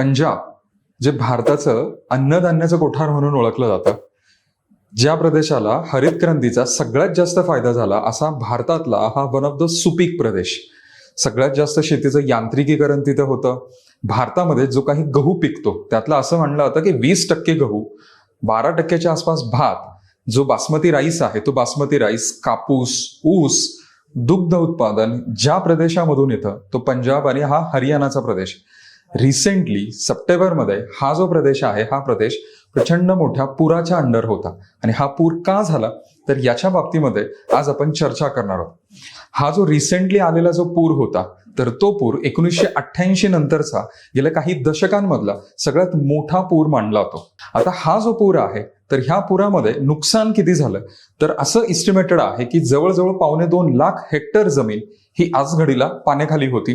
पंजाब जे भारताचं अन्नधान्याचं कोठार म्हणून ओळखलं जातं ज्या प्रदेशाला हरित क्रांतीचा सगळ्यात जास्त फायदा झाला असा भारतातला हा वन ऑफ द सुपीक प्रदेश. सगळ्यात जास्त शेतीचं यांत्रिकीकरण तिथं होतं. भारतामध्ये जो काही गहू पिकतो त्यातलं असं म्हणलं होतं की वीस टक्के गहू बारा टक्क्याच्या आसपास भात जो बासमती राईस आहे तो बासमती राईस कापूस ऊस दुग्ध उत्पादन ज्या प्रदेशामधून येतं तो पंजाब आणि हा हरियाणाचा प्रदेश. रिसेंटली सप्टेंबरमध्ये हा जो प्रदेश आहे हा प्रदेश प्रचंड मोठ्या पुराच्या अंडर होता. आणि हा पूर का झाला? तर याच्या बाबतीमध्ये आज आपण चर्चा करणार आहोत. हा जो रिसेंटली आलेला जो पूर होता तर तो पूर एकोणीसशे अठ्ठ्याऐंशी नंतरचा गेल्या काही दशकांमधला सगळ्यात मोठा पूर मानला होतो. आता हा जो पूर आहे तर ह्या पुरामध्ये नुकसान किती झालं? तर असं इस्टिमेटेड आहे की जवळजवळ पावणे दोन लाख हेक्टर जमीन ही आज घडीला पाण्याखाली होती.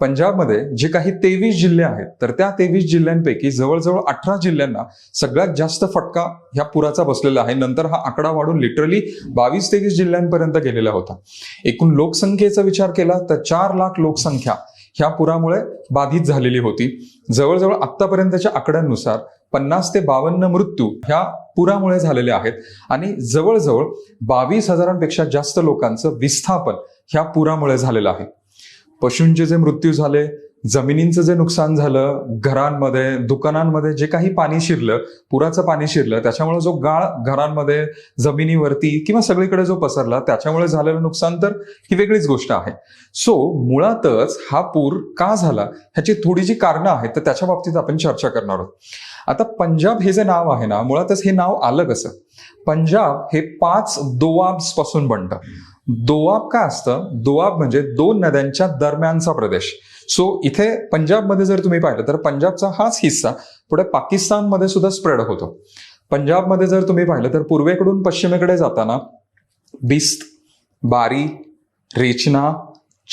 पंजाबमध्ये जे काही तेवीस जिल्हे आहेत तर त्या तेवीस जिल्ह्यांपैकी जवळजवळ अठरा जिल्ह्यांना सगळ्यात जास्त फटका ह्या पुराचा बसलेला आहे. नंतर हा आकडा वाढून लिटरली बावीस तेवीस जिल्ह्यांपर्यंत गेलेला होता. एकूण लोकसंख्येचा विचार केला तर चार लाख लोकसंख्या ह्या पुरामुळे बाधित झालेली होती. जवळजवळ आतापर्यंतच्या आकड्यांनुसार पन्नास ते बावन्न मृत्यू ह्या पुरामुळे झालेले आहेत. आणि जवळजवळ बावीस हजारांपेक्षा जास्त लोकांचं विस्थापन ह्या पुरामुळे झालेलं आहे. पशूंचे जे मृत्यू झाले जमिनींचं जे नुकसान झालं घरांमध्ये दुकानांमध्ये जे काही पाणी शिरलं पुराचं पाणी शिरलं त्याच्यामुळे जो गाळ घरांमध्ये जमिनीवरती किंवा सगळीकडे जो पसरला त्याच्यामुळे झालेलं नुकसान तर ही वेगळीच गोष्ट आहे. सो मुळातच हा पूर का झाला ह्याची थोडी जी कारणं आहेत तर त्याच्या बाबतीत आपण चर्चा करणार आहोत. आता पंजाब हे जे नाव आहे ना मुळातच हे नाव आलं कसं? पंजाब हे पाच दोआब्सपासून बनतं. दोआब काय असतं? दोआब म्हणजे दोन नद्यांच्या दरम्यानचा प्रदेश. सो इथे पंजाबमध्ये जर तुम्ही पाहिलं तर पंजाबचा हाच हिस्सा पुढे पाकिस्तानमध्ये सुद्धा स्प्रेड होतो. पंजाबमध्ये जर तुम्ही पाहिलं तर पूर्वेकडून पश्चिमेकडे जाताना बिस्त बारी रेचना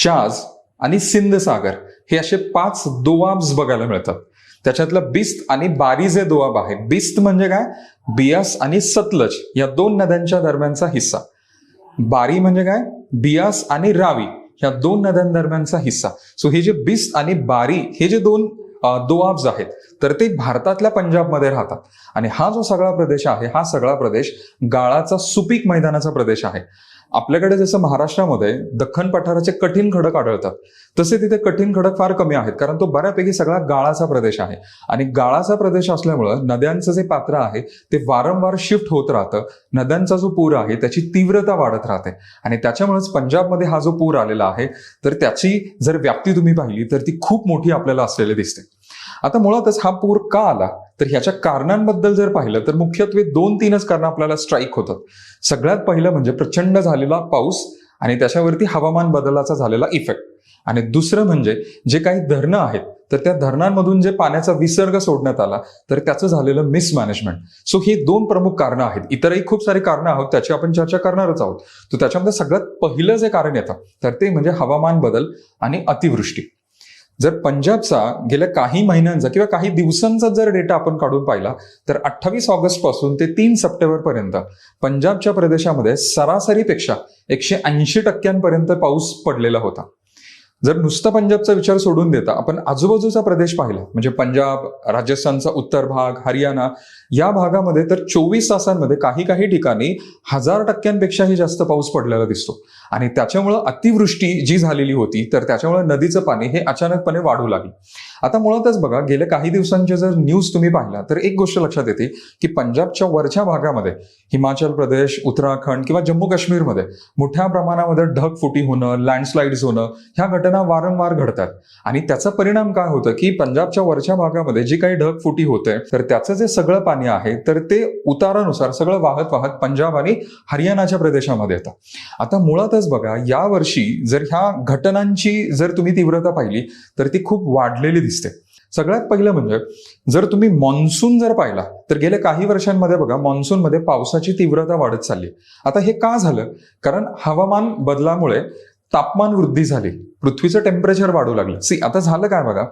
चाज आणि सिंध सागर हे असे पाच दोआब्स बघायला मिळतात. त्याच्यातलं बिस्त आणि बारी जे दोआब आहे बिस्त म्हणजे काय? बियास आणि सतलज या दोन नद्यांच्या दरम्यानचा हिस्सा. बारी म्हणजे काय? बियास आणि रावी ह्या दोन नद्यांदरम्यानचा हिस्सा. सो हे जे बिस आणि बारी हे जे दोन दोआब्ज आहेत तर ते भारतातल्या पंजाबमध्ये राहतात. आणि हा जो सगळा प्रदेश आहे हा सगळा प्रदेश गाळाचा सुपीक मैदानाचा प्रदेश आहे. आपल्याकडे जसं महाराष्ट्रामध्ये दख्खन पठाराचे कठीण खडक आढळतात तसे तिथे कठीण खडक फार कमी आहेत कारण तो बऱ्यापैकी सगळा गाळाचा प्रदेश आहे. आणि गाळाचा प्रदेश असल्यामुळं नद्यांचं जे पात्र आहे ते वारंवार शिफ्ट होत राहतं. नद्यांचा जो पूर आहे त्याची तीव्रता वाढत राहते. आणि त्याच्यामुळेच पंजाबमध्ये हा जो पूर आलेला आहे तर त्याची जर व्याप्ती तुम्ही पाहिली तर ती खूप मोठी आपल्याला असलेली दिसते. आता मुळातच हा पूर का आला? तर ह्याच्या कारणांबद्दल जर पाहिलं तर मुख्यत्वे दोन तीनच कारण आपल्याला स्ट्राईक होतात. सगळ्यात पहिलं म्हणजे प्रचंड झालेला पाऊस आणि त्याच्यावरती हवामान बदलाचा झालेला इफेक्ट आणि दुसरं म्हणजे जे काही धरणं आहेत तर त्या धरणांमधून जे पाण्याचा विसर्ग सोडण्यात आला तर त्याचं झालेलं मिसमॅनेजमेंट सो ही दोन प्रमुख कारणं आहेत. इतरही खूप सारी कारणं आहोत त्याची आपण चर्चा करणारच आहोत. तर त्याच्यामध्ये सगळ्यात पहिलं जे कारण येतं तर ते म्हणजे हवामान बदल आणि अतिवृष्टी. जर पंजाबचा गेल्या काही महिन्यांचा किंवा काही दिवसांचा जर डेटा आपण काढून पाहिला तर अठ्ठावीस ऑगस्टपासून ते तीन सप्टेंबर पर्यंत पंजाबच्या प्रदेशामध्ये सरासरीपेक्षा एकशे ऐंशी टक्क्यांपर्यंत पाऊस पडलेला होता. जर नुसतं पंजाबचा विचार सोडून देता आपण आजूबाजूचा प्रदेश पाहिला म्हणजे पंजाब राजस्थानचा उत्तर भाग हरियाणा या भागामध्ये तर चोवीस तासांमध्ये काही काही ठिकाणी हजार टक्क्यांपेक्षाही जास्त पाऊस पडलेला दिसतो. आणि त्याच्यामुळं अतिवृष्टी जी झालेली होती तर त्याच्यामुळे नदीचं पाणी हे अचानकपणे वाढू लागलं. आता मुळातच बघा गेल्या काही दिवसांचे जर न्यूज तुम्ही पाहिला तर एक गोष्ट लक्षात येते की पंजाबच्या वरच्या भागामध्ये हिमाचल प्रदेश उत्तराखंड किंवा जम्मू काश्मीरमध्ये मोठ्या प्रमाणामध्ये ढगफुटी होणं लँडस्लाइड्स होणं ह्या घटना वारंवार घडतात. आणि त्याचा परिणाम काय होतं की पंजाबच्या वरच्या भागामध्ये जी काही ढगफुटी होते तर त्याचं जे सगळं पाणी आहे तर ते उतारानुसार सगळं वाहत वाहत पंजाब आणि हरियाणाच्या प्रदेशामध्ये येतं. आता मुळातच बघा यावर्षी जर ह्या घटनांची जर तुम्ही तीव्रता पाहिली तर ती खूप वाढलेली दिसते. सगळ्यात पहिलं म्हणजे जर तुम्ही मान्सून जर पाहिला तर गेल्या काही वर्षांमध्ये बघा मान्सूनमध्ये पावसाची तीव्रता वाढत चालली. आता हे का झालं? कारण हवामान बदलामुळे तापमान वृद्धी झाली. पृथ्वीचं टेम्परेचर वाढू लागलं. सी आता झालं काय बघा?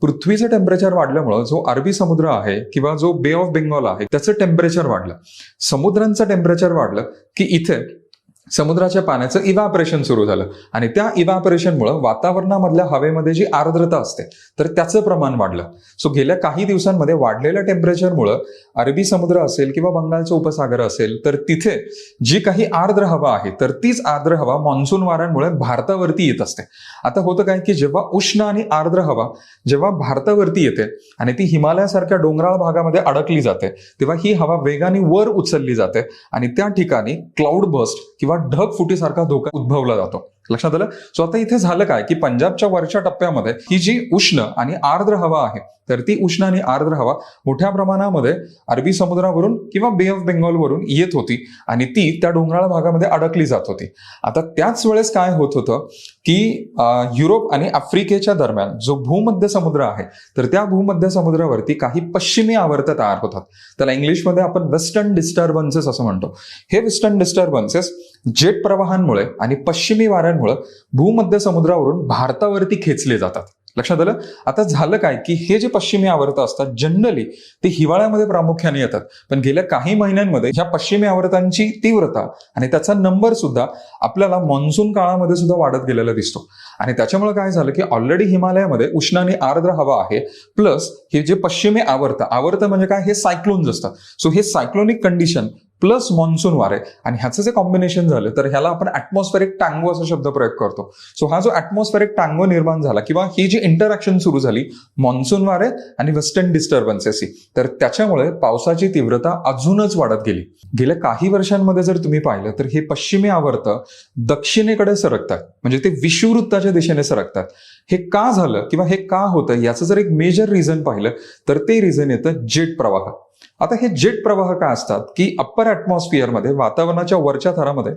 पृथ्वीचं टेम्परेचर वाढल्यामुळं जो अरबी समुद्र आहे किंवा जो बे ऑफ बेंगॉल आहे त्याचं टेम्परेचर वाढलं. समुद्रांचं टेम्परेचर वाढलं की इथे समुद्राच्या पाण्याचं इव्हॅपरेशन सुरू झालं. आणि त्या इव्हॅपरेशनमुळं वातावरणामधल्या हवेमध्ये जी आर्द्रता असते तर त्याचं प्रमाण वाढलं. सो गेल्या काही दिवसांमध्ये वाढलेल्या टेम्परेचरमुळं अरबी समुद्र असेल किंवा बंगालचं उपसागर असेल तर तिथे जी काही आर्द्र हवा आहे तर तीच आर्द्र हवा मान्सून वाऱ्यांमुळे भारतावरती येत असते. आता होतं काय की जेव्हा उष्ण आणि आर्द्र हवा जेव्हा भारतावरती येते आणि ती हिमालयासारख्या डोंगराळ भागामध्ये अडकली जाते तेव्हा ही हवा वेगाने वर उचलली जाते आणि त्या ठिकाणी क्लाउड बस्ट किंवा ढग फुटीसारखा धोका उद्भवला जातो. लक्षात आलं? सो आता इथे झालं काय? की पंजाबच्या वरच्या टप्प्यामध्ये ही जी उष्ण आणि आर्द्र हवा आहे तर ती उष्ण आणि आर्द्र हवा मोठ्या प्रमाणामध्ये अरबी समुद्रावरून किंवा बे ऑफ बेंगॉलवरून येत होती आणि ती त्या डोंगराळ भागामध्ये अडकली जात होती. आता त्याच वेळेस काय होत होतं? की युरोप आणि आफ्रिकेच्या दरम्यान जो भूमध्य समुद्र आहे तर त्या भूमध्य समुद्रावरती काही पश्चिमी आवर्त तयार होतात. त्याला इंग्लिशमध्ये आपण वेस्टर्न डिस्टर्बन्सेस असं म्हणतो. हे वेस्टर्न डिस्टर्बन्सेस जेट प्रवाहांमुळे आणि पश्चिमी वाऱ्यांमुळे भूमध्य समुद्रावरून भारतावरती खेचले जातात. लक्षात आलं? आता झालं काय की हे जे पश्चिमी आवर्त असतात जनरली ते हिवाळ्यामध्ये प्रामुख्याने येतात. पण गेल्या काही महिन्यांमध्ये ह्या पश्चिमी आवर्तांची तीव्रता आणि त्याचा नंबर सुद्धा आपल्याला मान्सून काळामध्ये सुद्धा वाढत गेलेला दिसतो. आणि त्याच्यामुळे काय झालं की ऑलरेडी हिमालयामध्ये उष्ण आणि आर्द्र हवा आहे प्लस हे जे पश्चिमी आवर्त आवर्त म्हणजे काय? हे सायक्लोन्स असतात. सो हे सायक्लोनिक कंडिशन प्लस मान्सून वारे. आणि ह्याचं जे कॉम्बिनेशन झालं तर ह्याला आपण ऍटमॉस्फेरिक टँगो असा शब्द प्रयोग करतो. सो हा जो ऍटमॉस्फेरिक टँगो निर्माण झाला किंवा ही जी इंटरॅक्शन सुरू झाली मान्सून वारे आणि वेस्टर्न डिस्टर्बन्सेसची तर त्याच्यामुळे पावसाची तीव्रता अजूनच वाढत गेली. गेल्या काही वर्षांमध्ये जर तुम्ही पाहिलं तर हे पश्चिमी आवर्त दक्षिणेकडे सरकतात. म्हणजे ते विषुववृत्ताच्या दिशेने सरकतात. हे का झालं किंवा हे का होतं याचं जर एक मेजर रिझन पाहिलं तर ते रिझन येतं जेट प्रवाह. आता हे जेट प्रवाह काय असतात? की अप्पर ॲटमॉस्फिअरमध्ये वातावरणाच्या वरच्या थरामध्ये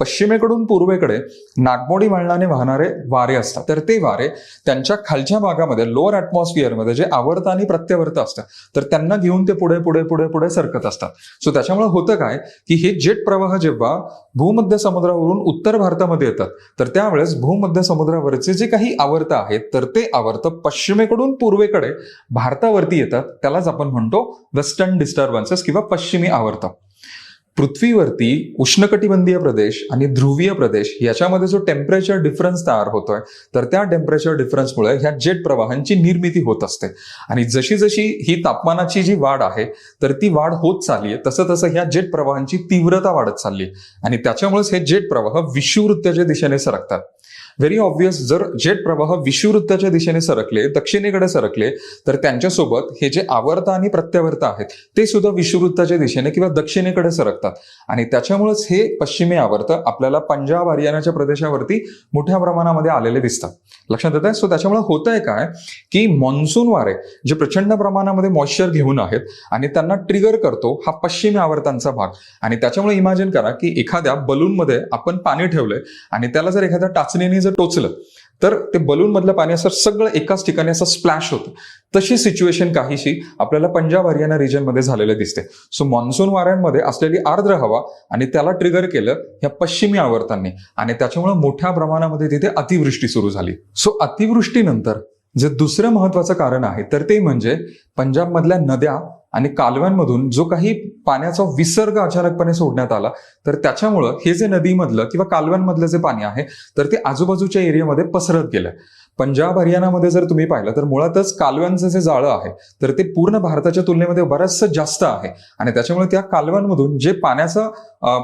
पश्चिमेकडून पूर्वेकडे नागमोडी वळणाने वाहणारे वारे असतात. तर ते वारे त्यांच्या खालच्या भागामध्ये लोअर ॲटमॉस्फिअरमध्ये जे आवर्त आणि प्रत्यावर्त असतात तर त्यांना घेऊन ते पुढे पुढे पुढे पुढे सरकत असतात. सो त्याच्यामुळे होतं काय की हे जेट प्रवाह जेव्हा भूमध्य समुद्रावरून उत्तर भारतामध्ये येतात तर त्यावेळेस भूमध्य समुद्रावरचे जे काही आवर्त आहेत तर ते आवर्त पश्चिमेकडून पूर्वेकडे भारतावरती येतात. त्यालाच आपण म्हणतो वेस्टर्न डिस्टर्बन्सेस किंवा पश्चिमी आवर्त. पृथ्वीवरती उष्णकटिबंधीय प्रदेश आणि ध्रुवीय प्रदेश याच्यामध्ये जो टेम्परेचर डिफरन्स तयार होतोय तर त्या टेम्परेचर डिफरन्समुळे ह्या जेट प्रवाहांची निर्मिती होत असते. आणि जशी जशी ही तापमानाची जी वाढ आहे तर ती वाढ होत चालली आहे तसं तसं ह्या जेट प्रवाहांची तीव्रता वाढत चालली आहे. आणि त्याच्यामुळेच हे जेट प्रवाह विषुववृत्ताच्या दिशेने सरकतात. व्हेरी ऑब्विस जर जेट प्रवाह विषुवृत्ताच्या दिशेने सरकले दक्षिणेकडे सरकले तर त्यांच्यासोबत हे जे आवर्त आणि प्रत्यावर्त आहेत ते सुद्धा विषुवृत्ताच्या दिशेने किंवा दक्षिणेकडे सरकतात. आणि त्याच्यामुळेच हे पश्चिमी आवर्त आपल्याला पंजाब हरियाणाच्या प्रदेशावरती मोठ्या प्रमाणामध्ये आलेले दिसतात. लक्षात येत आहे सो त्याच्यामुळे होत आहे काय? की मान्सून वारे जे प्रचंड प्रमाणामध्ये मॉइश्चर घेऊन आहेत आणि त्यांना ट्रिगर करतो हा पश्चिमी आवर्तांचा भाग. आणि त्याच्यामुळे इमॅजिन करा की एखाद्या बलूनमध्ये आपण पाणी ठेवलंय आणि त्याला जर एखाद्या टाचणीने जर टोचलं तर ते बलून मधलं पाणी असं सगळं एकाच ठिकाणी असं स्प्लॅश होतं. तशी सिच्युएशन काहीशी आपल्याला पंजाब हरियाणा रिजनमध्ये झालेलं दिसते सो मान्सून वाऱ्यांमध्ये असलेली आर्द्र हवा आणि त्याला ट्रिगर केलं ह्या पश्चिमी आवर्तांनी आणि त्याच्यामुळे मोठ्या प्रमाणामध्ये तिथे अतिवृष्टी सुरू झाली. सो अतिवृष्टीनंतर जे दुसरं महत्वाचं कारण आहे तर ते म्हणजे पंजाबमधल्या नद्या आणि कालव्यांमधून जो काही पाण्याचा विसर्ग अचानकपणे सोडण्यात आला तर त्याच्यामुळं हे जे नदीमधलं किंवा कालव्यांमधलं जे पाणी आहे तर ते आजूबाजूच्या एरियामध्ये पसरत गेलं पंजाब हरियाणामध्ये जर तुम्ही पाहिलं तर मुळातच कालव्यांचं जे जाळं आहे तर ते पूर्ण भारताच्या तुलनेमध्ये बरंचसं जास्त आहे. आणि त्याच्यामुळे त्या कालव्यांमधून जे पाण्याचं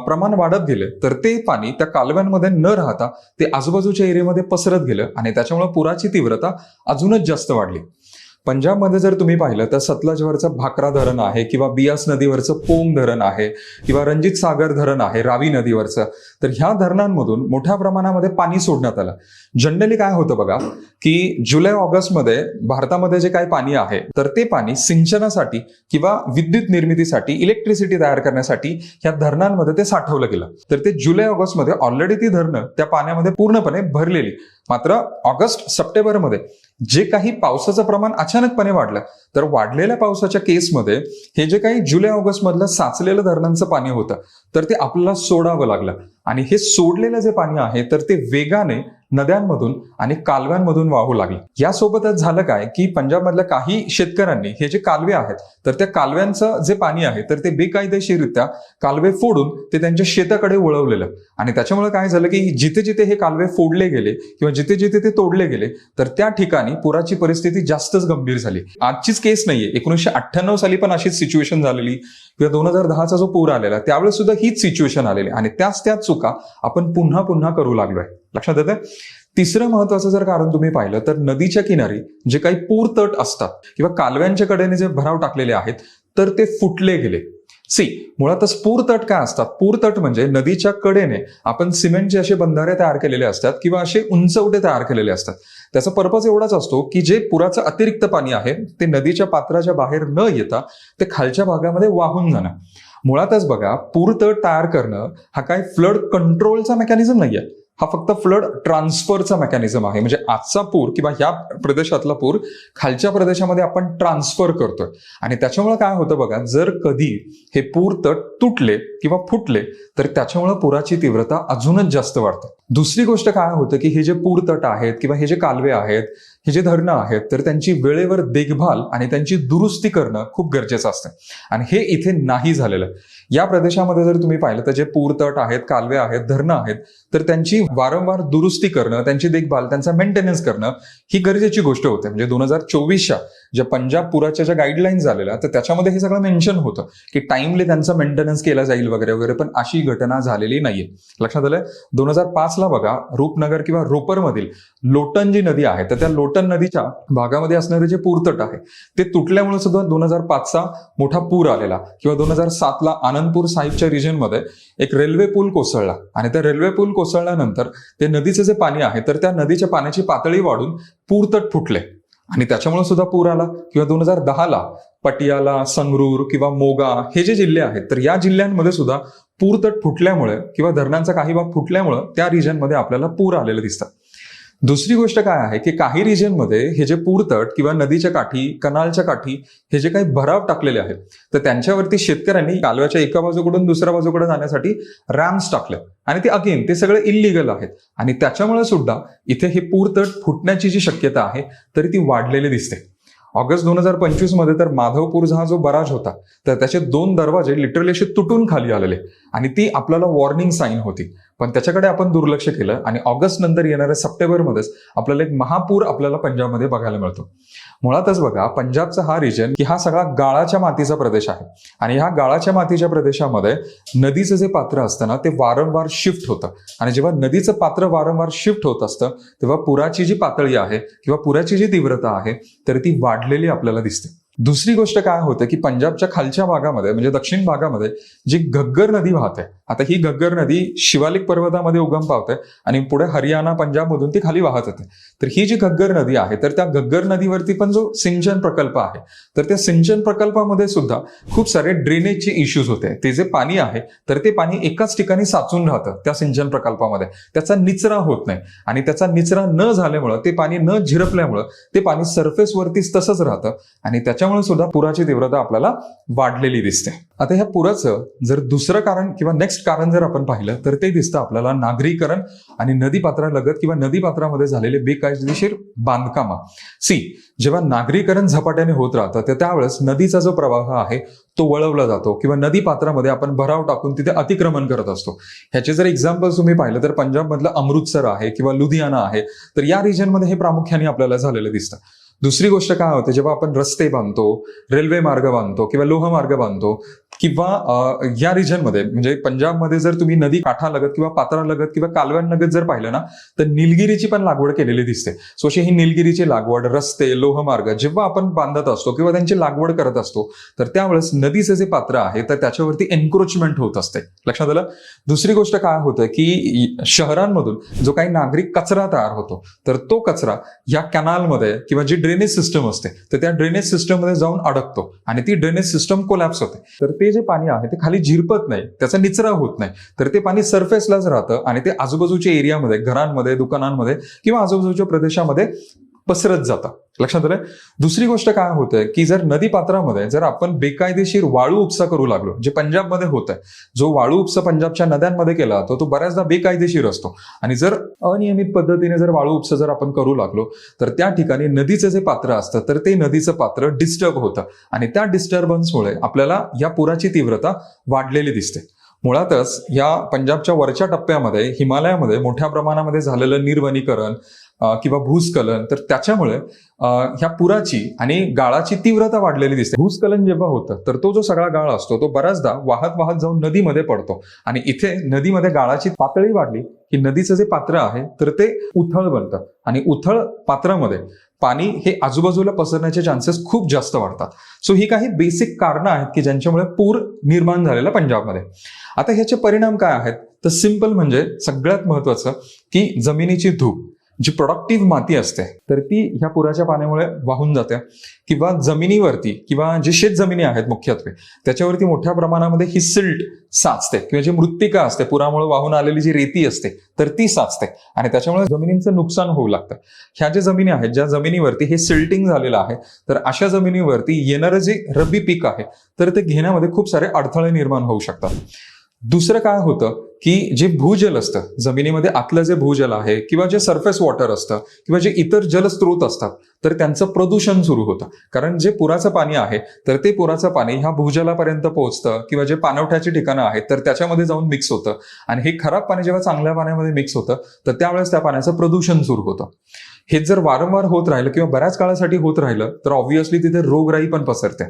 प्रमाण वाढत गेलं तर ते पाणी त्या कालव्यांमध्ये न राहता ते आजूबाजूच्या एरियामध्ये पसरत गेलं आणि त्याच्यामुळे पुराची तीव्रता अजूनच जास्त वाढली. पंजाबमध्ये जर तुम्ही पाहिलं तर सतलजवरचं भाकरा धरण आहे किंवा बियास नदीवरचं पोंग धरण आहे किंवा रणजित सागर धरण आहे रावी नदीवरचं तर ह्या धरणांमधून मोठ्या प्रमाणामध्ये पाणी सोडण्यात आलं. जनरली काय होतं बघा की जुलै ऑगस्टमध्ये भारतामध्ये जे काही पाणी आहे तर ते पाणी सिंचनासाठी किंवा विद्युत निर्मितीसाठी इलेक्ट्रिसिटी तयार करण्यासाठी ह्या धरणांमध्ये ते साठवलं गेलं. तर ते जुलै ऑगस्टमध्ये ऑलरेडी ती धरणं त्या पाण्यामध्ये पूर्णपणे भरलेली. मात्र ऑगस्ट सप्टेंबरमध्ये जे काही पावसाचं प्रमाण अचानकपणे वाढलं तर वाढलेल्या पावसाच्या केसमध्ये हे जे काही जुलै ऑगस्ट मधलं साचलेलं धरणांचं पाणी होतं तर ते आपल्याला सोडावं लागलं. आणि हे सोडलेलं जे पाणी आहे तर ते वेगाने नद्यांमधून आणि कालव्यांमधून वाहू लागले. यासोबतच झालं काय की पंजाबमधल्या काही शेतकऱ्यांनी हे जे कालवे आहेत तर त्या कालव्यांचं जे पाणी आहे तर ते बेकायदेशीररित्या कालवे फोडून ते त्यांच्या शेताकडे वळवलेलं. आणि त्याच्यामुळे काय झालं की जिथे जिथे हे कालवे फोडले गेले किंवा जिथे जिथे ते तोडले गेले तर त्या ठिकाणी पुराची परिस्थिती जास्तच गंभीर झाली. आजचीच केस नाहीये. एकोणीसशे अठ्ठ्याण्णव साली पण अशीच सिच्युएशन झालेली किंवा दोन हजार दहाचा जो पूर आलेला त्यावेळेस सुद्धा हीच सिच्युएशन आलेली. आणि त्याच त्याच चुका आपण पुन्हा पुन्हा करू लागलोय. लक्षात येते तिसरं महत्वाचं जर कारण तुम्ही पाहिलं तर नदीच्या किनारी जे काही पूर तट असतात किंवा कालव्यांच्या कडेने जे भराव टाकलेले आहेत तर ते फुटले गेले. सी मुळातच पूर तट काय असतात? पूर तट म्हणजे नदीच्या कडेने आपण सिमेंटचे असे बंधारे तयार केलेले असतात किंवा असे उंचवटे तयार केलेले असतात. त्याचा पर्पज एवढाच असतो की जे पुराचं अतिरिक्त पाणी आहे ते नदीच्या पात्राच्या बाहेर न येता ते खालच्या भागामध्ये वाहून जाणं. मुळातच बघा पूर तयार करणं हा काही फ्लड कंट्रोलचा मेकॅनिझम नाहीये. हा फक्त फ्लड ट्रान्सफरचा मेकॅनिझम आहे. म्हणजे आजचा पूर किंवा ह्या प्रदेशातला पूर खालच्या प्रदेशामध्ये आपण ट्रान्सफर करतोय. आणि त्याच्यामुळे काय होतं बघा जर कधी हे पूर तट तुटले किंवा फुटले तर त्याच्यामुळे पुराची तीव्रता अजूनच जास्त वाढते. दुसरी गोष्ट काय होतं की हे जे पूर तट आहेत किंवा हे जे कालवे आहेत हे जे धरणं आहेत तर त्यांची वेळेवर देखभाल आणि त्यांची दुरुस्ती करणं खूप गरजेचं असतं. आणि हे इथे नाही झालेलं. या प्रदेशामध्ये जर तुम्ही पाहिलं तर जे पूरतट आहेत कालवे आहेत धरणं आहेत तर त्यांची वारंवार दुरुस्ती करणं त्यांची देखभाल त्यांचा मेंटेनन्स करणं ही गरजेची गोष्ट होते. म्हणजे दोन हजार चोवीसच्या ज्या पंजाब पुराच्या ज्या गाईडलाईन्स झालेल्या तर त्याच्यामध्ये हे सगळं मेन्शन होतं की टाइमली त्यांचा मेंटेनन्स केला जाईल वगैरे वगैरे पण अशी घटना झालेली नाहीये. लक्षात आलंय? दोन हजार पाचला बघा रूपनगर किंवा रोपरमधील लोटन जी नदी आहे तर त्या लोटन नदीच्या भागामध्ये असणारे जे पूरतट आहे ते तुटल्यामुळे सुद्धा दोन हजार पाचचा मोठा पूर आलेला. किंवा दोन हजार सातला आनंदपूर साहिबच्या रिजनमध्ये एक रेल्वे पूल कोसळला. आणि त्या रेल्वे पूल कोसळल्यानंतर ते नदीचं जे पाणी आहे तर त्या नदीच्या पाण्याची पातळी वाढून पूरतट फुटले. आणि त्याच्यामुळे सुद्धा पूर आला. किंवा दोन हजार दहाला पटियाला संगरूर किंवा मोगा हे जे जिल्हे आहेत तर या जिल्ह्यांमध्ये सुद्धा पूरतट फुटल्यामुळे किंवा धरणांचा काही भाग फुटल्यामुळे त्या रिजनमध्ये आपल्याला पूर आलेले दिसतात. दुसरी गोष्ट काय आहे की काही रिजनमध्ये हे जे पूरतट किंवा नदीच्या काठी कनालच्या काठी हे जे काही भराव टाकलेले आहेत तर त्यांच्यावरती शेतकऱ्यांनी कालव्याच्या एका बाजूकडून दुसऱ्या बाजूकडे जाण्यासाठी रॅम्स टाकले. आणि ते अगेन ते सगळे इलिगल आहेत. आणि त्याच्यामुळे सुद्धा इथे हे पूरतट फुटण्याची जी शक्यता आहे तरी ती वाढलेली दिसते. ऑगस्ट दोन हजार पंचवीसमध्ये तर माधवपूरचा हा जो बराज होता तर त्याचे दोन दरवाजे लिटरली असे तुटून खाली आलेले. आणि ती आपल्याला वॉर्निंग साईन होती. पण त्याच्याकडे आपण दुर्लक्ष केलं आणि ऑगस्ट नंतर येणाऱ्या सप्टेंबरमध्येच आपल्याला एक महापूर आपल्याला पंजाबमध्ये बघायला मिळतो. मुळातच बघा पंजाबचा हा रिजन की हा सगळा गाळाच्या मातीचा प्रदेश आहे. आणि ह्या गाळाच्या मातीच्या प्रदेशामध्ये नदीचं जे पात्र असतं ना ते वारंवार शिफ्ट होतं. आणि जेव्हा नदीचं पात्र वारंवार शिफ्ट होत असतं तेव्हा पुराची जी पातळी आहे किंवा पुराची जी तीव्रता आहे तर ती वाढलेली आपल्याला दिसते. दुसरी गोष्ट काय होते की पंजाबच्या खालच्या भागामध्ये म्हणजे दक्षिण भागामध्ये जी घग्गर नदी वाहते आता ही घग्गर नदी शिवालिक पर्वतामध्ये उगम पावते आणि पुढे हरियाणा पंजाबमधून ती खाली वाहत होते तर ही जी घग्गर नदी आहे तर त्या घग्गर नदीवरती पण जो सिंचन प्रकल्प आहे तर त्या सिंचन प्रकल्पामध्ये सुद्धा खूप सारे ड्रेनेजचे इश्यूज होते. ते जे पाणी आहे तर ते पाणी एकाच ठिकाणी साचून राहतं त्या सिंचन प्रकल्पामध्ये. त्याचा निचरा होत नाही आणि त्याचा निचरा न झाल्यामुळं ते पाणी न झिरपल्यामुळं ते पाणी सरफेसवरतीच तसंच राहतं आणि त्याच्यामुळे सुद्धा पुराची तीव्रता आपल्याला वाढलेली दिसते. आता ह्या पुराचं जर दुसरं कारण किंवा नेक्स्ट कारण जर आपण पाहिलं तर ते दिसतं आपल्याला नागरीकरण आणि नदीपात्रालगत किंवा नदीपात्रामध्ये झालेले बेकायदेशीर बांधकामा. सी जेव्हा नागरीकरण झपाट्याने होत राहतं तर त्यावेळेस नदीचा जो प्रवाह आहे तो वळवला जातो किंवा नदी पात्रामध्ये आपण भराव टाकून तिथे अतिक्रमण करत असतो. ह्याचे जर एक्झाम्पल तुम्ही पाहिलं तर पंजाबमधलं अमृतसर आहे किंवा लुधियाना आहे तर या रिजनमध्ये हे प्रामुख्याने आपल्याला झालेलं दिसतं. दुसरी गोष्ट काय होते जेव्हा आपण रस्ते बांधतो रेल्वे मार्ग बांधतो किंवा लोहमार्ग बांधतो किंवा या रिजनमध्ये म्हणजे पंजाबमध्ये जर तुम्ही नदी काठालगत किंवा पात्रालगत किंवा कालव्यांलगत जर पाहिलं ना तर निलगिरीची पण लागवड केलेली दिसते. सो अशी ही निलगिरीची लागवड रस्ते लोहमार्ग जेव्हा आपण बांधत असतो किंवा त्यांची लागवड करत असतो तर त्यावेळेस नदीचं जे पात्र आहे तर त्याच्यावरती एन्क्रोचमेंट होत असते. लक्षात आलं? दुसरी गोष्ट काय होतं की शहरांमधून जो काही नागरिक कचरा तयार होतो तर तो कचरा या कॅनालमध्ये किंवा जी ड्रेनेज सिस्टम असते. तर त्या ड्रेनेज सिस्टममध्ये जाऊन अडकतो आणि ती ड्रेनेज सिस्टम कोलॅप्स होते. तर ते जे पाणी आहे ते खाली झिरपत नाही त्याचा निचरा होत नाही. तर ते पाणी सरफेसलाच राहतं आणि ते आजूबाजूच्या एरियामध्ये घरांमध्ये दुकानांमध्ये किंवा आजूबाजूच्या प्रदेशामध्ये पसरत जातं लक्षात आलं दुसरी गोष्ट काय होतंय की जर नदी पात्रामध्ये जर आपण बेकायदेशीर वाळू उपसा करू लागलो जे पंजाबमध्ये होत आहे जो वाळू उपसा पंजाबच्या नद्यांमध्ये केला जातो तो बऱ्याचदा बेकायदेशीर असतो. आणि जर अनियमित पद्धतीने जर वाळू उपसा जर आपण करू लागलो तर त्या ठिकाणी नदीचं जे पात्र असतं तर ते नदीचं पात्र डिस्टर्ब होतं. आणि त्या डिस्टर्बन्समुळे आपल्याला या पुराची तीव्रता वाढलेली दिसते. मुळातच या पंजाबच्या वरच्या टप्प्यामध्ये हिमालयामध्ये मोठ्या प्रमाणामध्ये झालेलं निर्वनीकरण किंवा भूस्खलन तर त्याच्यामुळे ह्या पुराची आणि गाळाची तीव्रता वाढलेली दिसते. भूस्खलन जेव्हा होतं तर तो जो सगळा गाळ असतो तो बऱ्याचदा वाहत वाहत जाऊन नदीमध्ये पडतो. आणि इथे नदीमध्ये गाळाची पातळी वाढली की नदीचं जे पात्र आहे तर ते उथळ बनतं. आणि उथळ पात्रामध्ये पाणी हे आजूबाजूला पसरण्याचे चान्सेस खूप जास्त वाढतात. सो ही काही बेसिक कारणं आहेत की ज्यांच्यामुळे पूर निर्माण झालेला पंजाबमध्ये. आता ह्याचे परिणाम काय आहेत? तर सिंपल म्हणजे सगळ्यात महत्वाचं की जमिनीची धूप. जी प्रोडक्टिव्ह माती असते तर ती ह्या पुराच्या पाण्यामुळे वाहून जाते. किंवा जमिनीवरती किंवा जे शेत जमिनी आहेत मुख्यत्वे त्याच्यावरती मोठ्या प्रमाणामध्ये ही सिल्ट साचते. किंवा जी मृत्तिका असते पुरामुळे वाहून आलेली जी रेती असते तर ती साचते. आणि त्याच्यामुळे जमिनींचं नुकसान होऊ लागतं. ह्या ज्या जमिनी आहेत ज्या जमिनीवरती हे सिल्टिंग झालेलं आहे तर अशा जमिनीवरती येणारं जे रब्बी पीक आहे तर ते घेण्यामध्ये खूप सारे अडथळे निर्माण होऊ शकतात. दुसरं काय होतं की जे भूजल असतं जमिनीमध्ये आतलं जे भूजल आहे किंवा जे सरफेस वॉटर असतं किंवा जे इतर जलस्रोत असतात तर त्यांचं प्रदूषण सुरू होतं. कारण जे पुराचं पाणी आहे तर ते पुराचं पाणी ह्या भूजलापर्यंत पोहोचतं किंवा जे पाणवठ्याची ठिकाणं आहेत तर त्याच्यामध्ये जाऊन मिक्स होतं. आणि हे खराब पाणी जेव्हा चांगल्या पाण्यामध्ये मिक्स होतं तर त्यावेळेस त्या पाण्याचं प्रदूषण सुरू होतं. हे जर वारंवार होत राहिलं किंवा बऱ्याच काळासाठी होत राहिलं तर ऑब्व्हियसली तिथे रोगराई पण पसरते.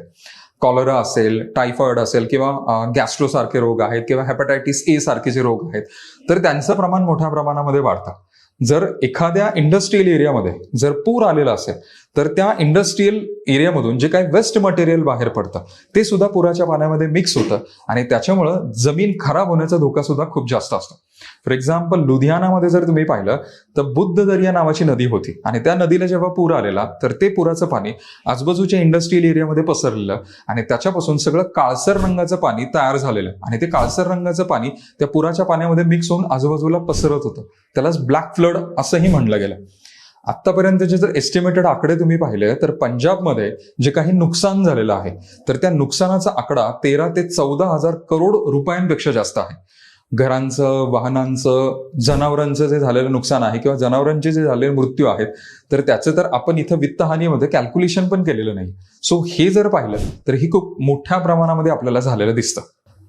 कॉलरा असेल टायफॉइड असेल किंवा गॅस्ट्रोसारखे रोग आहेत किंवा हेपॅटायटिस ए सारखे जे रोग आहेत तर त्यांचं प्रमाण मोठ्या प्रमाणामध्ये वाढतं. जर एखाद्या इंडस्ट्रीयल एरियामध्ये जर पूर आलेला असेल तर त्या इंडस्ट्रीयल एरियामधून जे काही वेस्ट मटेरियल बाहेर पडतं ते सुद्धा पुराच्या पाण्यामध्ये मिक्स होतं आणि त्याच्यामुळं जमीन खराब होण्याचा धोका सुद्धा खूप जास्त असतो. फॉर एक्झाम्पल लुधियानामध्ये जर तुम्ही पाहिलं तर बुद्ध दर्या नावाची नदी होती आणि त्या नदीला जेव्हा पूर आलेला तर ते पुराचं पाणी आजूबाजूच्या इंडस्ट्रीयल एरियामध्ये पसरलेलं आणि त्याच्यापासून सगळं काळसर रंगाचं पाणी तयार झालेलं आणि ते काळसर रंगाचं पाणी त्या पुराच्या पाण्यामध्ये मिक्स होऊन आजूबाजूला पसरत होतं. त्यालाच ब्लॅक फ्लड असंही म्हणलं गेलं. आतापर्यंतचे जर एस्टिमेटेड आकडे तुम्ही पाहिले तर पंजाबमध्ये जे काही नुकसान झालेलं आहे तर त्या नुकसानाचा आकडा तेरा ते चौदा हजार करोड रुपयांपेक्षा जास्त आहे. घरांचं वाहनांचं जनावरांचं जे झालेलं नुकसान आहे किंवा जनावरांचे जे झालेले मृत्यू आहेत तर त्याचं तर आपण इथं वित्तहानीमध्ये कॅल्क्युलेशन पण केलेलं नाही. सो हे जर पाहिलं तर ही खूप मोठ्या प्रमाणामध्ये आपल्याला झालेलं दिसतं.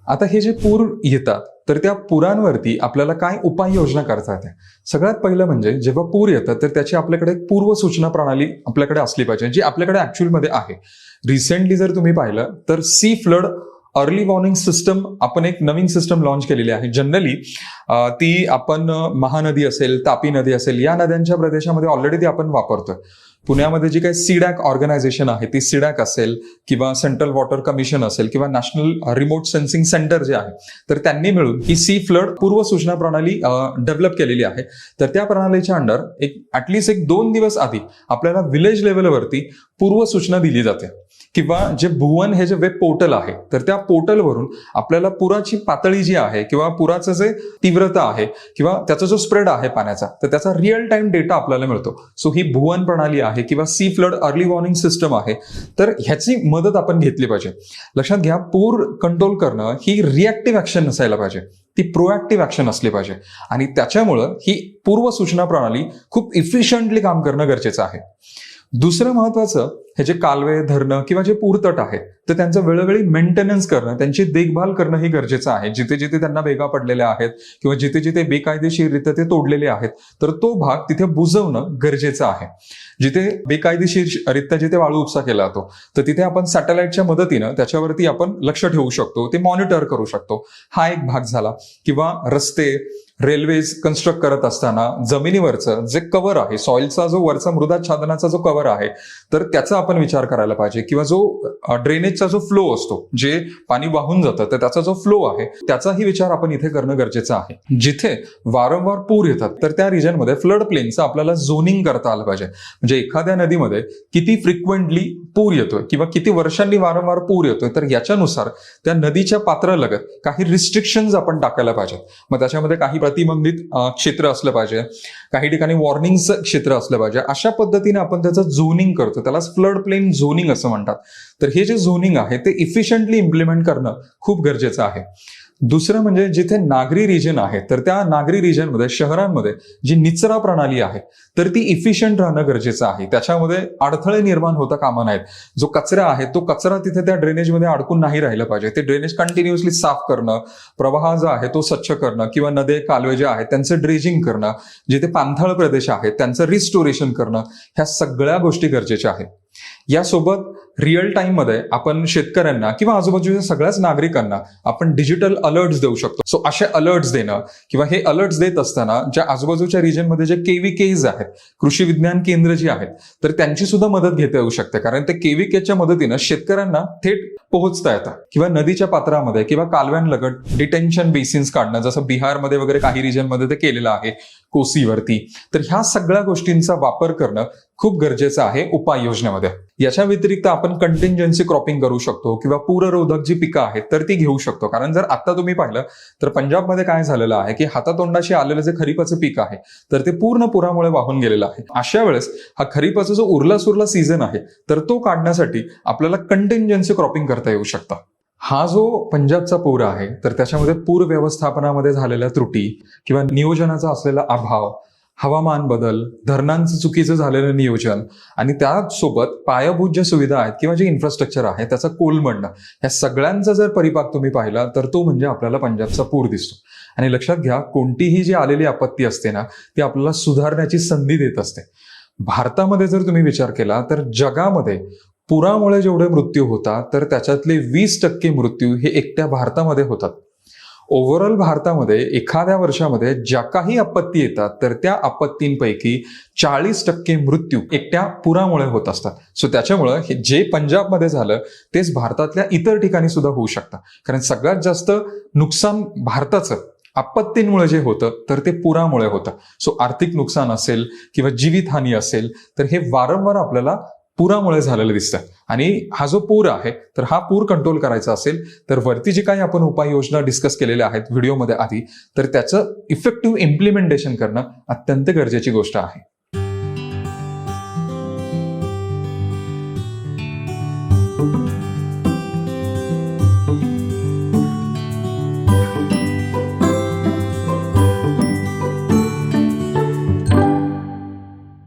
आता हे जे पूर येतात तर त्या पुरांवरती आपल्याला काय उपाययोजना करता येते? सगळ्यात पहिलं म्हणजे जेव्हा पूर येतात तर त्याची आपल्याकडे एक पूर्वसूचना प्रणाली आपल्याकडे असली पाहिजे जी आपल्याकडे ऍक्च्युअलमध्ये आहे. रिसेंटली जर तुम्ही पाहिलं तर C flood early warning system आपण एक नवीन सिस्टम लॉन्च केलेली आहे. जनरली ती आपण महानदी असेल तापी नदी असेल या नद्यांच्या प्रदेशामध्ये ऑलरेडी ती आपण वापरतोय. पुण्यामध्ये जी काही सीडॅक ऑर्गनायझेशन आहे ती सीडॅक असेल किंवा सेंट्रल वॉटर कमिशन असेल किंवा नॅशनल रिमोट सेन्सिंग सेंटर जे आहे तर त्यांनी मिळून ही सी फ्लड पूर्व सूचना प्रणाली डेव्हलप केलेली आहे. तर त्या प्रणालीच्या अंडर एक ऍटलिस्ट एक दोन दिवस आधी आपल्याला विलेज लेवलवरती पूर्व सूचना दिली जाते. किंवा जे भुवन हे जे वेब पोर्टल आहे तर त्या पोर्टलवरून आपल्याला पुराची पातळी जी आहे किंवा पुराचं जे तीव्रता आहे किंवा त्याचा जो स्प्रेड आहे पाण्याचा तर त्याचा रिअल टाइम डेटा आपल्याला मिळतो. सो ही भुवन प्रणाली आहे किंवा C flood early warning system आहे तर ह्याची मदत आपण घेतली पाहिजे. लक्षात घ्या पूर कंट्रोल करणं ही रिॲक्टिव्ह ऍक्शन नसायला पाहिजे. ती प्रोएक्टिव्ह ऍक्शन असली पाहिजे. आणि त्याच्यामुळं ही पूर्व सूचना प्रणाली खूप इफिशियंटली काम करणं गरजेचं आहे. दुसरं महत्वाचं हे जे कालवे धरणं किंवा जे पूरतट आहे तर त्यांचं वेळोवेळी मेंटेनन्स करणं त्यांची देखभाल करणं हे गरजेचं आहे. जिथे जिथे त्यांना भेगा पडलेल्या आहेत किंवा जिथे जिथे बेकायदेशीररित्या ते तोडलेले आहेत तर तो भाग तिथे बुजवणं गरजेचं आहे. जिथे बेकायदेशीररित्या जिथे वाळू उपसा केला जातो तर तिथे आपण सॅटेलाइटच्या मदतीनं त्याच्यावरती आपण लक्ष ठेवू शकतो ते मॉनिटर करू शकतो. हा एक भाग झाला. किंवा रस्ते रेल्वेज कन्स्ट्रक्ट करत असताना जमिनीवरचं जे कव्हर आहे सॉइलचा जो वरचा मृदा छादनाचा जो कव्हर आहे तर त्याचा आपण विचार करायला पाहिजे. किंवा जो ड्रेनेजचा जो फ्लो असतो जे पाणी वाहून जातं तर त्याचा जो फ्लो आहे त्याचाही विचार आपण इथे करणं गरजेचं आहे. जिथे वारंवार पूर येतात तर त्या रिजनमध्ये फ्लड प्लेनचं आपल्याला झोनिंग करता आलं पाहिजे. म्हणजे एखाद्या नदीमध्ये किती फ्रिक्वेंटली पूर येतोय किंवा किती वर्षांनी वारंवार पूर येतोय तर याच्यानुसार त्या नदीच्या पात्रालगत काही रिस्ट्रिक्शन्स आपण टाकायला पाहिजेत. मग त्याच्यामध्ये काही प्रतिबंधित क्षेत्र असलं पाहिजे. काही ठिकाणी वॉर्निंगचं क्षेत्र असलं पाहिजे. अशा पद्धतीने आपण त्याचं झोनिंग करतो. त्याला फ्लड प्लेन झोनिंग असं म्हणतात. तर हे जे झोनिंग आहे ते इफिशियंटली इम्प्लिमेंट करणं खूप गरजेचं आहे. दुसरं म्हणजे जिथे नागरी रिजन आहे तर त्या नागरी रिजनमध्ये शहरांमध्ये जी निचरा प्रणाली आहे तर ती इफिशियंट राहणं गरजेचं आहे. त्याच्यामध्ये अडथळे निर्माण होता कामा नाहीत जो कचरा आहे तो कचरा तिथे त्या ड्रेनेजमध्ये अडकून नाही राहिलं पाहिजे. ते ड्रेनेज कंटिन्युअसली साफ करणं प्रवाह जो आहे तो स्वच्छ करणं किंवा नदे कालवे जे आहेत त्यांचं ड्रेजिंग करणं जिथे पाणथळ प्रदेश आहेत त्यांचं रिस्टोरेशन करणं ह्या सगळ्या गोष्टी गरजेच्या आहेत. यासोबत रिअल टाइममध्ये आपण शेतकऱ्यांना किंवा आजूबाजूच्या सगळ्याच नागरिकांना आपण डिजिटल अलर्ट्स देऊ शकतो. सो असे अलर्ट्स देणं किंवा हे अलर्ट्स देत असताना ज्या आजूबाजूच्या रिजनमध्ये जे केव्ही केज आहेत कृषी विज्ञान केंद्र जी आहेत तर त्यांची सुद्धा मदत घेता येऊ शकते. कारण ते केव्ही केच्या मदतीनं शेतकऱ्यांना थेट पोहोचता येतं किंवा नदीच्या पात्रामध्ये किंवा कालव्यांलगत डिटेन्शन बेसिन्स काढणं जसं बिहारमध्ये वगैरे काही रिजनमध्ये ते केलेलं आहे कोसीवरती. तर ह्या सगळ्या गोष्टींचा वापर करणं खूप गरजेचं आहे उपाययोजनेमध्ये. याच्या व्यतिरिक्त आपण कंटिंजन्सी क्रॉपिंग करू शकतो किंवा पूररोधक जी पिकं आहेत तर ती घेऊ शकतो. कारण जर आता तुम्ही पाहिलं तर पंजाबमध्ये काय झालेलं आहे की हातातोंडाशी आलेलं जे खरीपाचं पीक आहे तर ते पूर्ण पुरामुळे वाहून गेलेलं आहे. अशा वेळेस हा खरीपाचा जो उरला सुरला सीझन आहे तर तो काढण्यासाठी आपल्याला कंटिंजन्सी क्रॉपिंग करता येऊ शकतं. हा जो पंजाबचा पूर आहे तर त्याच्यामध्ये पूर व्यवस्थापनामध्ये झालेल्या त्रुटी किंवा नियोजनाचा असलेला अभाव हवामान बदल धरणांचं चुकीचं झालेलं नियोजन आणि त्यासोबत पायाभूत ज्या सुविधा आहेत किंवा जे इन्फ्रास्ट्रक्चर आहे त्याचा कोलमंड या सगळ्यांचा जर परिपाक तुम्ही पाहिला तर तो म्हणजे आपल्याला पंजाबचा पूर दिसतो. आणि लक्षात घ्या कोणतीही जी आलेली आपत्ती असते ना ती आपल्याला सुधारण्याची संधी देत असते. भारतामध्ये जर तुम्ही विचार केला तर जगामध्ये पुरामुळे जेवढे मृत्यू होतात तर त्याच्यातले वीस टक्के मृत्यू हे एकट्या भारतामध्ये होतात. ओव्हरऑल भारतामध्ये एखाद्या वर्षामध्ये ज्या काही आपत्ती येतात तर त्या आपत्तींपैकी चाळीस टक्के मृत्यू एकट्या पुरामुळे होत असतात. सो त्याच्यामुळं हे जे पंजाबमध्ये झालं तेच भारतातल्या इतर ठिकाणी सुद्धा होऊ शकतं. कारण सगळ्यात जास्त नुकसान भारताचं आपत्तींमुळे जे होतं तर ते पुरामुळे होतं. सो आर्थिक नुकसान असेल किंवा जीवितहानी असेल तर हे वारंवार आपल्याला पुरामुळे झालेलं दिसतं आणि हा जो पूर आहे तर हा पूर कंट्रोल करायचा असेल तर वरती जे काही आपण उपाययोजना डिस्कस केलेल्या आहेत व्हिडिओमध्ये आधी तर त्याचं इफेक्टिव्ह इम्प्लिमेंटेशन करणं अत्यंत गरजेची गोष्ट आहे.